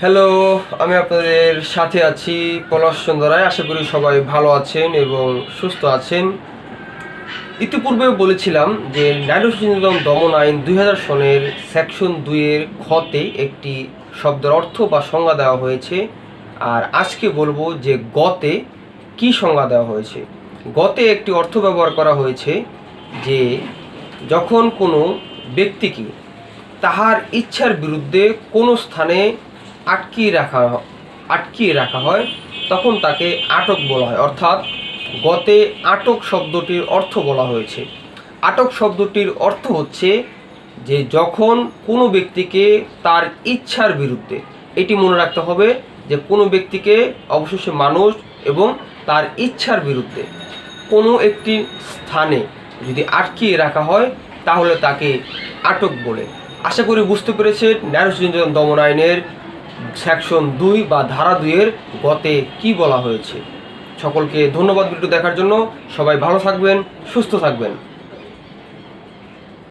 Hello আমি আপনাদের সাথে আছি পলাশ চন্দ্রায়। আশা করি সবাই ভালো আছেন এবং সুস্থ আছেন। ইতিপূর্বে বলেছিলাম যে নারী দমন আইন দুই হাজার সনের সেকশন দুইয়ের খতে একটি শব্দের অর্থ বা সংজ্ঞা দেওয়া হয়েছে। আর আজকে বলব যে গতে কি সংজ্ঞা দেওয়া হয়েছে। গতে একটি অর্থ ব্যবহার করা হয়েছে যে যখন কোনো ব্যক্তিকে তাহার ইচ্ছার বিরুদ্ধে কোনো স্থানে আটকিয়ে রাখা আটকিয়ে রাখা হয়, তখন তাকে আটক বলা হয়। অর্থাৎ গতে আটক শব্দটির অর্থ বলা হয়েছে। আটক শব্দটির অর্থ হচ্ছে যে যখন কোনো ব্যক্তিকে তার ইচ্ছার বিরুদ্ধে, এটি মনে রাখতে হবে যে কোনো ব্যক্তিকে অবশেষে মানুষ এবং তার ইচ্ছার বিরুদ্ধে কোনো একটি স্থানে যদি আটকিয়ে রাখা হয়, তাহলে তাকে আটক বলে। আশা করি বুঝতে পেরেছেন ন্যায় নির্যাতন দমন আইনের সেকশন দুই বা ধারা দুইয়ের গতে কি বলা হয়েছে? সকলকে ধন্যবাদ ভিডিও দেখার জন্য। সবাই ভালো থাকবেন, সুস্থ থাকবেন।